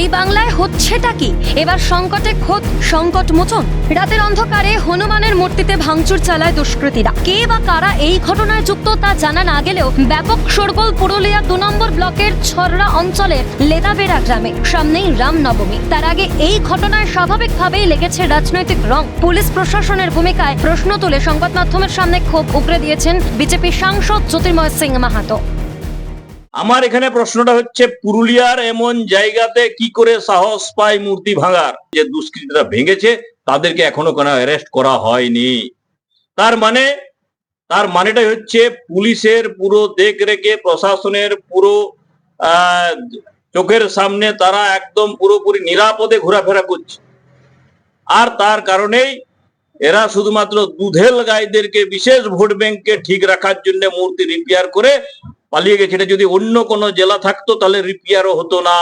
এই বাংলায় হচ্ছেটা কি? এবার সংকটে খোদ সংকট মোচন। রাতের অন্ধকারে হনুমানের মূর্তিতে ভাঙচুর চালায় দুষ্কৃতীরা। কে বা কারা এই ঘটনায় যুক্ত তা জানা না গেলেও ব্যাপক শোরগোল পুরুলিয়া দু নম্বর ব্লকের ছররা অঞ্চলের লেদাবেড়া গ্রামে, সামনেই রামনবমী। তার আগে এই ঘটনায় স্বাভাবিকভাবেই লেগেছে রাজনৈতিক রং। পুলিশ প্রশাসনের ভূমিকায় প্রশ্ন তুলে সংবাদ মাধ্যমের সামনে ক্ষোভ উগরে দিয়েছেন বিজেপি সাংসদ জ্যোতির্ময় সিং মাহাতো। আমার এখানে প্রশ্নটা হচ্ছে, পুরুলিয়ার এমন জায়গাতে কি করে সাহস পায় মূর্তি ভাঙার? যে দুষ্কৃতীরা ভেঙেছে, তাদেরকে এখনও কোনো অ্যারেস্ট করা হয়নি। তার মানে তার মানেটাই হচ্ছে, পুলিশের পুরো দেখ রেখে প্রশাসনের পুরো চোখের সামনে তারা একদম পুরোপুরি নিরাপদে ঘোরাফেরা করছে। আর তার কারণেই এরা শুধুমাত্র দুধেল গাইদেরকে বিশেষ ভোট ব্যাংককে ঠিক রাখার জন্য মূর্তি রিপেয়ার করে পালিয়ে গেছে। এটা যদি অন্য কোনো জেলা থাকতো তাহলে রিপিয়ারও হতো না।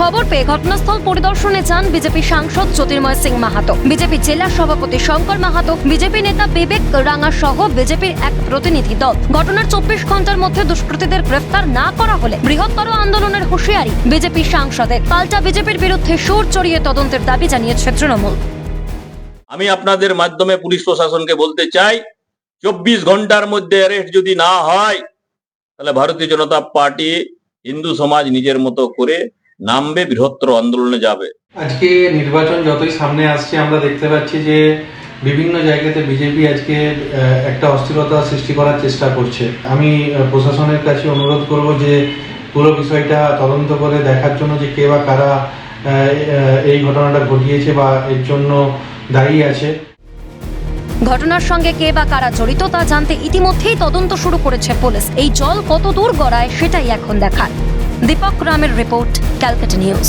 খবর পেয়ে ঘটনাস্থল পরিদর্শনে যান বিজেপি সাংসদ জ্যোতির্ময় সিং মাহাতো। বিজেপি জেলা সভাপতি শঙ্কর মাহাতো বিজেপি নেতা বিবেক রাঙা সহ বিজেপির এক প্রতিনিধি দল। ঘটনার চব্বিশ ঘণ্টার মধ্যে দুষ্কৃতীদের গ্রেফতার না করা হলে বৃহত্তর আন্দোলনের হুঁশিয়ারি বিজেপি সাংসদের। পাল্টা বিজেপির বিরুদ্ধে সুর চড়িয়ে তদন্তের দাবি জানিয়েছে তৃণমূল। আমি আপনাদের মাধ্যমে পুলিশ প্রশাসনকে বলতে চাই চব্বিশ ঘণ্টার মধ্যে অ্যারেস্ট যদি না হয় তাহলে ভারতীয় জনতা পার্টি হিন্দু সমাজ নিজের মতো করে নামবে, বৃহত্তর আন্দোলনে যাবে। আজকে নির্বাচন যতই সামনে আসছে, আমরা দেখতে পাচ্ছি যে বিভিন্ন জায়গাতে বিজেপি আজকে একটা অস্থিরতা সৃষ্টি করার চেষ্টা করছে। আমি প্রশাসনের কাছে অনুরোধ করব যে পুরো বিষয়টা তদন্ত করে দেখার জন্য যে কে বা কারা এই ঘটনাটা ঘটিয়েছে বা এর জন্য দায়ী আছে। ঘটনার সঙ্গে কে বা কারা জড়িত তা জানতে ইতিমধ্যেই তদন্ত শুরু করেছে পুলিশ। এই জল কত দূর গড়ায় সেটাই এখন দেখার। দীপক রামের রিপোর্ট ক্যালকাটা নিউজ।